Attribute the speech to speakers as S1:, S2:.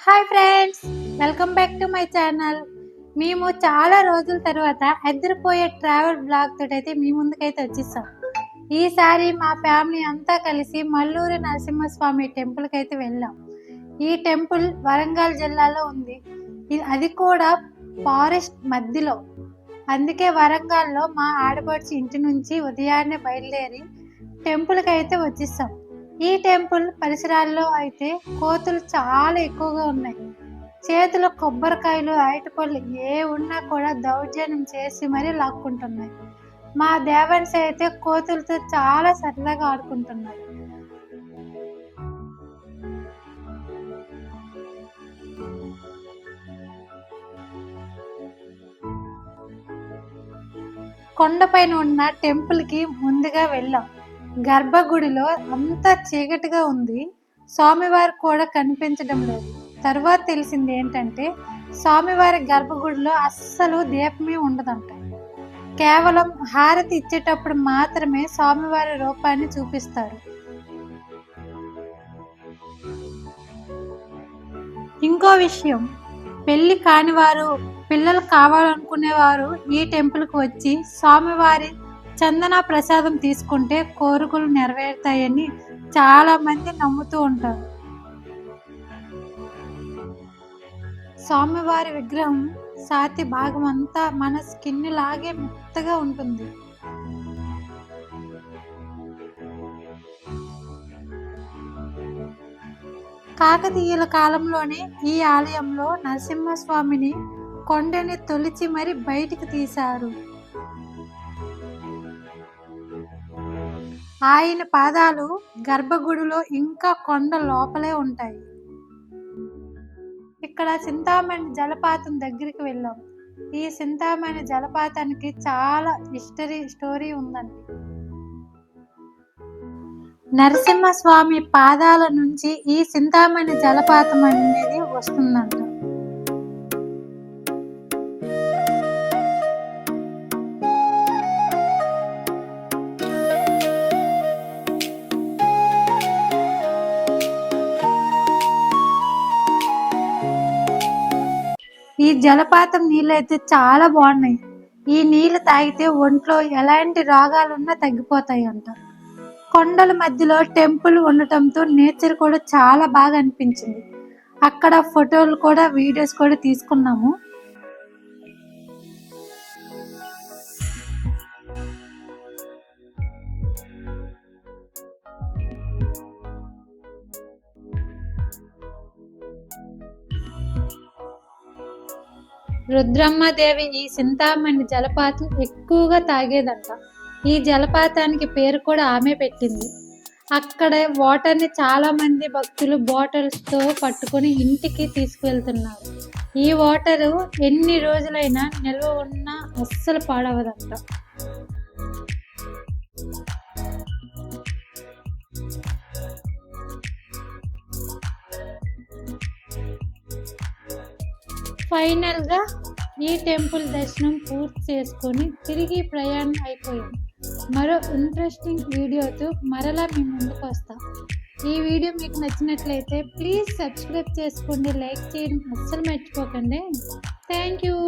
S1: Hi friends welcome back to my channel మేము చాలా రోజుల తర్వాత అద్దరిపోయే ట్రావెల్ బ్లాగ్ తోటైతే అయితే మీ ముందుకైతే వచ్చేసాం. ఈసారి మా ఫ్యామిలీ అంతా కలిసి మల్లూరి నరసింహస్వామి టెంపుల్కి అయితే వెళ్ళాం. ఈ టెంపుల్ వరంగల్ జిల్లాలో ఉంది. ఇది- అది కూడా ఫారెస్ట్ మధ్యలో. అందుకే వరంగల్లో మా ఆడపడుచు ఇంటి నుంచి ఉదయాన్నే బయలుదేరి టెంపుల్కి అయితే వచ్చేసాం. ఈ టెంపుల్ పరిసరాల్లో అయితే కోతులు చాలా ఎక్కువగా ఉన్నాయి. చేతిలో కొబ్బరికాయలు అరటిపళ్ళు ఏ ఉన్నా కూడా దౌర్జన్యం చేసి మరీ లాక్కుంటున్నాయి. మా దేవన్స్ అయితే కోతులతో చాలా సరదాగా ఆడుకుంటున్నారు. కొండపైన ఉన్న టెంపుల్కి ముందుగా వెళ్ళాం. గర్భగుడిలో అంతా చీకటిగా ఉంది. స్వామివారు కూడా కనిపించడం లేదు. తర్వాత తెలిసింది ఏంటంటే స్వామివారి గర్భగుడిలో అస్సలు దీపమే ఉండదంట. కేవలం హారతి ఇచ్చేటప్పుడు మాత్రమే స్వామివారి రూపాన్ని చూపిస్తారు. ఇంకో విషయం పెళ్ళి కానివారు పిల్లలు కావాలనుకునేవారు ఈ టెంపుల్కి వచ్చి స్వామివారి చందన ప్రసాదం తీసుకుంటే కోరికలు నెరవేరుతాయని చాలామంది నమ్ముతూ ఉంటారు. స్వామివారి విగ్రహం సాతి భాగం అంతా మన స్కిన్ లాగే మెత్తగా ఉంటుంది. కాకతీయుల కాలంలోనే ఈ ఆలయంలో నరసింహస్వామిని కొండని తొలిచి మరి బయటికి తీశారు. ఆయన పాదాలు గర్భగుడిలో ఇంకా కొండ లోపలే ఉంటాయి. ఇక్కడ చింతామణి జలపాతం దగ్గరికి వెళ్ళాం. ఈ చింతామణి జలపాతానికి చాలా హిస్టరీ స్టోరీ ఉందండి. నరసింహస్వామి పాదాల నుంచి ఈ చింతామణి జలపాతం అనేది వస్తుందంట. ఈ జలపాతం నీళ్ళు అయితే చాలా బాగున్నాయి. ఈ నీళ్ళు తాగితే ఒంట్లో ఎలాంటి రోగాలున్నా తగ్గిపోతాయి అంట కొండల మధ్యలో టెంపుల్ ఉండటంతో నేచర్ కూడా చాలా బాగా అనిపించింది. అక్కడ ఫోటోలు కూడా వీడియోస్ కూడా తీసుకున్నాము. రుద్రమ్మదేవి ఈ చింతామణి జలపాతం ఎక్కువగా తాగేదంట. ఈ జలపాతానికి పేరు కూడా ఆమె పెట్టింది. అక్కడ వాటర్ని చాలా మంది భక్తులు బాటిల్స్తో పట్టుకొని ఇంటికి తీసుకువెళ్తున్నారు ఈ వాటర్ ఎన్ని రోజులైనా నిల్వ ఉన్నా అస్సలు పాడవదంట. ఫైనల్గా ఈ టెంపుల్ దర్శనం పూర్తి చేసుకొని తిరిగి ప్రయాణం అయిపోయింది. మరో ఇంట్రెస్టింగ్ వీడియోతో మరలా మీ ముందుకు వస్తాం. ఈ వీడియో మీకు నచ్చినట్లయితే ప్లీజ్ సబ్స్క్రైబ్ చేసుకోండి లైక్ చేయడం అస్సలు మర్చిపోకండి. Thank you.